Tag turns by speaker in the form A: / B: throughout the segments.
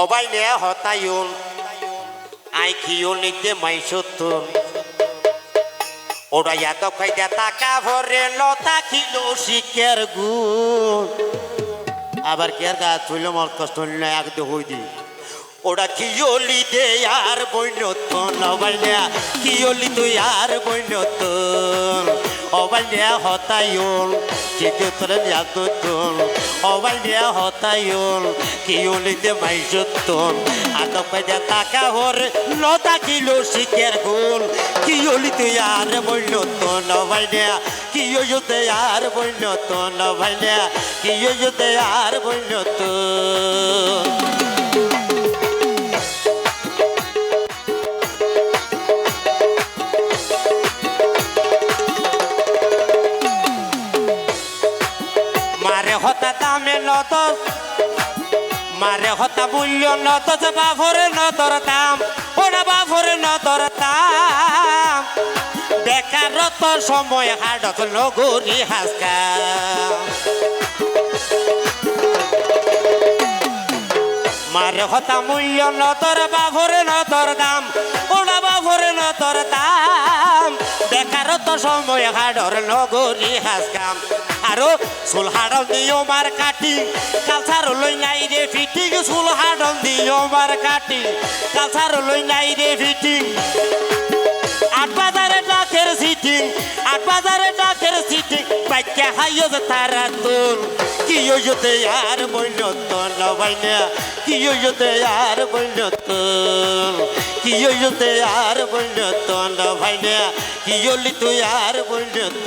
A: অবাই নে হতায়ুন। আই খিও নিতে মাইসতুন ওরা এত খাইতে টাকা ভরে লতা খিলো শিকের গুণ। আবার কে আর গাছ চুইলে মর কষ্ট হইল না, এক হই দি ওরা কিয়লি দে আর বৈনতন অবাইলিয়া কিয়লি তুই আর বৈনতন অবাইলিয়া হতায়ন কেকে তোরে যাতন অবাইলিয়া হতায়ন কিয়লিতে মাইসতন আত পাইয়া টাকা হর, লতা কিলো শিকের গুণ। কিয়লি তুই আর বৈনতন অবাইলিয়া কিয়তে আর বৈনতন অবাইলিয়া কিয়তে আর বৈনতন মারে হতা দামে নত। মারে হতা মূল্য নত বাফরে নতর দাম। ওরা বাফরে নতর দাম। বেকারত সময় হাডত নগরী হাসকা। মারে হতা মূল্য নতর বাফরে নতর দাম। ওনা বাফরে নতর দাম। বেকার তো সময় হাডর নগরী হাসকাম আরও চুল হাডল দিও মার কাটি কালসার লই নাই রে ফিটিং, চুল হাডল দিও মার কাটি কালসার লই নাই রে ফিটিং। আট বাজারে ডাকের সিটিং বাইকে হাইও যে তারা তোর কি হইতে আর বৈনত নবাইনা কি হইতে আর বৈনত কি হইতে আর বৈনত নবাইনা কি হলি তুই আর বৈনত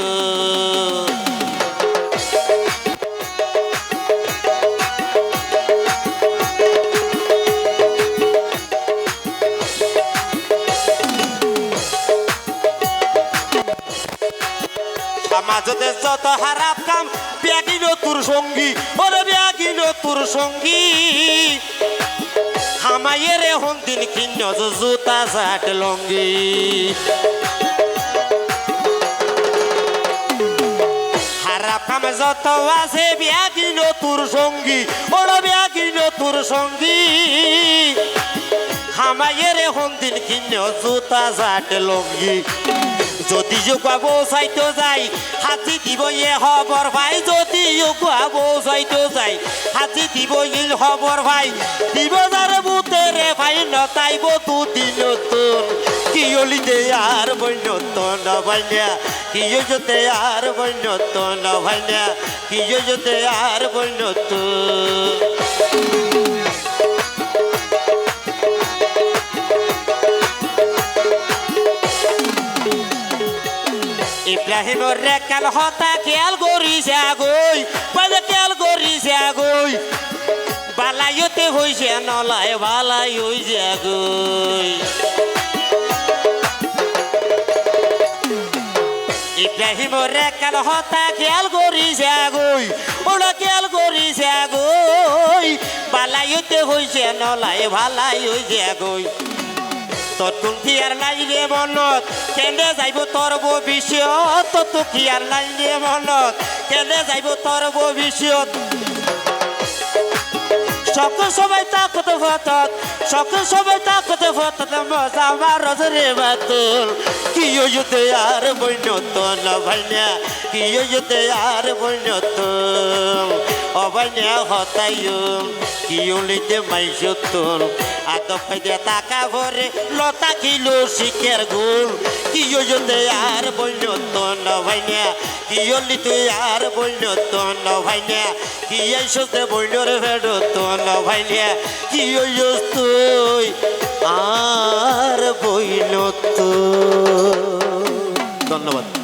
A: সমাজতে যত হারাপ কাম ব্যাগিল তোর সঙ্গী ওরে ব্যাগিল তোর সঙ্গী। হামাইয়ের এখন দিন কিন্ন জুতা শার্ট লঙ্গি। হারাপ কাম যত আছে ব্যাগিল তোর সঙ্গী ওরে ব্যাগিল তোর সঙ্গী। হামাইয়ের এখন দিন কিন্ন জুতা শার্ট লঙ্গি। যদি যোগাবো চাইতো যাই হাতি দিব ইয়ে খবর ভাই, যদি যোগাবো চাইতো যাই হাতি দিব ইল খবর ভাই দিব যার বুতেরে ভাই নতাইব তু দিন তোর কি অলিতে আর বৈনত নভাইনা কি যতে আর বৈনত নভাইনা কি যতে আর বৈনত। ইব্রাহিমর রে কাল হতা খেয়াল করিছে আগই পালে খেয়াল করিছে আগই বালাইতে হইছে, নলায় বালাই হইছে আগই ইব্রাহিমর রে কাল হতা খেয়াল করিছে আগই ওরা খেয়াল করিছে আগই বালাইতে হইছে, নলায় ভালাই হইছে আগই কি আর নাই রে মনত। কেনে যাইব তোর ভবিষ্যৎ ততু কি আর নাই রে মনত। কেনে যাইব তোর ভবিষ্যৎ। সকল সবাই তাকতে ফতত সকল সবাই তাকতে ফতত মজা মারত রে বাতুল। কি ইয়তে আর বৈনত না ভাইনা, কি ইয়তে আর বৈনত অবাইনা হতাইম কি উলিতে মাইসতুল আত ফাইদে টাকা ভরে লতা কিলো শিখের গুল কি ইয়তে আর বৈনত না ভাইনা কি অলি তুই আর বৈনত না ভাইনা কি আইসতে বৈনর ফেরত না ভাইনা কি হইস তুই আর বৈনত ধন্যবাদ।